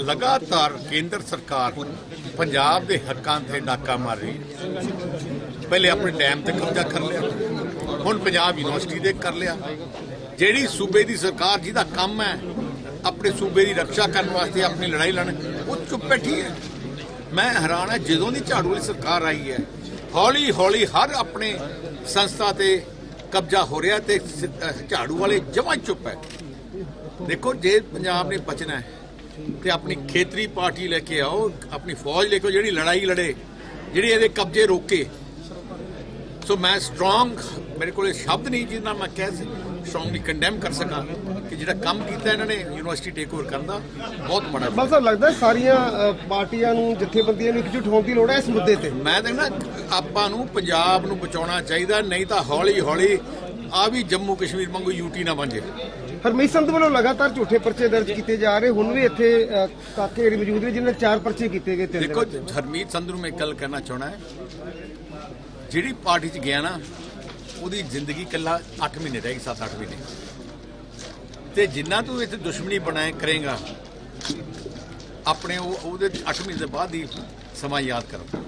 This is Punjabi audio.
ਲਗਾਤਾਰ ਕੇਂਦਰ ਸਰਕਾਰ ਪੰਜਾਬ ਦੇ ਹੱਕਾਂ ਤੇ ਡਾਕਾ ਮਾਰ ਰਹੀ ਹੈ। ਪਹਿਲੇ ਆਪਣੇ ਡੈਮ ਤੇ ਕਬਜ਼ਾ ਕਰ ਲਿਆ, ਹੁਣ ਪੰਜਾਬ ਯੂਨੀਵਰਸਿਟੀ ਦੇ ਕਰ ਲਿਆ। ਜਿਹੜੀ ਸੂਬੇ ਦੀ ਸਰਕਾਰ ਜਿਹਦਾ ਕੰਮ ਹੈ, ਆਪਣੇ ਸੂਬੇ ਦੀ ਰੱਖਿਆ ਕਰਨ ਵਾਸਤੇ ਆਪਣੀ ਲੜਾਈ ਲੜਨ, ਉਹ ਚੁੱਪ ਬੈਠੀ ਹੈ। ਮੈਂ ਹੈਰਾਨ ਹਾਂ, ਜਦੋਂ ਦੀ ਝਾੜੂ ਵਾਲੀ ਸਰਕਾਰ ਆਈ ਹੈ ਹੌਲੀ ਹੌਲੀ ਹਰ ਆਪਣੇ ਸੰਸਥਾ ਤੇ ਕਬਜ਼ਾ ਹੋ ਰਿਹਾ ਤੇ ਝਾੜੂ ਵਾਲੇ ਜਮਾਂ ਚੁੱਪ ਹੈ। ਦੇਖੋ, ਜੇ ਪੰਜਾਬ ਨੇ ਬਚਣਾ ਹੈ ਤੇ ਆਪਣੀ ਖੇਤਰੀ ਪਾਰਟੀ ਲੈ ਕੇ ਆਓ ਆਪਣੀ ਫੌਜ ਲੈ ਕੇ ਜਿਹੜੀ ਲੜਾਈ ਲੜੇ ਜਿਹੜੀ ਇਹਦੇ ਕਬਜ਼ੇ ਰੋਕੇ। ਸੋ ਮੈਂ ਸਟਰੋਂਗ ਮੇਰੇ ਕੋਲੇ ਸ਼ਬਦ ਨਹੀਂ ਨਾਲ ਮੈਂ ਕਹਿ ਸਟਰੋਂਗਲੀ ਕੰਡੈਮ ਕਰ ਸਕਾਂ ਕਿ ਜਿਹੜਾ ਕੰਮ ਕੀਤਾ ਇਹਨਾਂ ਨੇ ਯੂਨੀਵਰਸਿਟੀ ਟੇਕ ਓਵਰ ਕਰਨ ਦਾ ਬਹੁਤ ਮਾੜਾ ਬਸ ਸਾਹਿਬ ਲੱਗਦਾ ਸਾਰੀਆਂ ਪਾਰਟੀਆਂ ਨੂੰ ਜਥੇਬੰਦੀਆਂ ਨੂੰ ਇਕਜੁੱਟ ਹੋਣ ਦੀ ਲੋੜ ਹੈ ਇਸ ਮੁੱਦੇ ਤੇ? ਮੈਂ ਤਾਂ ਨਾ ਆਪਾਂ ਨੂੰ ਪੰਜਾਬ ਨੂੰ ਬਚਾਉਣਾ ਚਾਹੀਦਾ ਨਹੀਂ ਤਾਂ ਹੌਲੀ ਹੌਲੀ ਆ ਵੀ ਜੰਮੂ ਕਸ਼ਮੀਰ ਵਾਂਗੂ ਯੂਟੀ ਨਾ ਬਣ ਜੇ ਹਰਮੀਤ ਸੰਧ ਵੱਲੋਂ ਲਗਾਤਾਰ ਝੂਠੇ ਪਰਚੇ ਦਰਜ ਕੀਤੇ ਜਾ ਰਹੇ। ਹੁਣ ਵੀ ਇੱਥੇ ਅ, ਕਾਕੇ ਜਿਹੜੀ ਮੌਜੂਦ ਨੇ ਜਿਨ੍ਹਾਂ ਦੇ ਚਾਰ ਪਰਚੇ ਕੀਤੇ ਗਏ ਤਿੰਨ ਦੇਖੋ ਦਿਨਾਂ। ਹਰਮੀਤ ਸੰਧੂ ਨੂੰ ਮੈਂ ਇੱਕ ਗੱਲ ਕਹਿਣਾ ਚਾਹਣਾ ਹੈ। ਜਿਹੜੀ ਪਾਰਟੀ 'ਚ ਗਿਆ ਨਾ ਉਹਦੀ ਜ਼ਿੰਦਗੀ ਕੱਲਾ 8 ਮਹੀਨੇ ਰਹਿ ਗਈ 7-8 ਮਹੀਨੇ। ਤੇ ਜਿੰਨਾ ਤੂੰ ਇੱਥੇ ਦੁਸ਼ਮਣੀ ਬਣਾਏ ਕਰੇਗਾ ਆਪਣੇ ਉਹ ਉਹਦੇ 8 ਮਹੀਨੇ ਦੇ ਬਾਅਦ ਹੀ ਸਮਾਂ ਯਾਦ ਕਰੋ।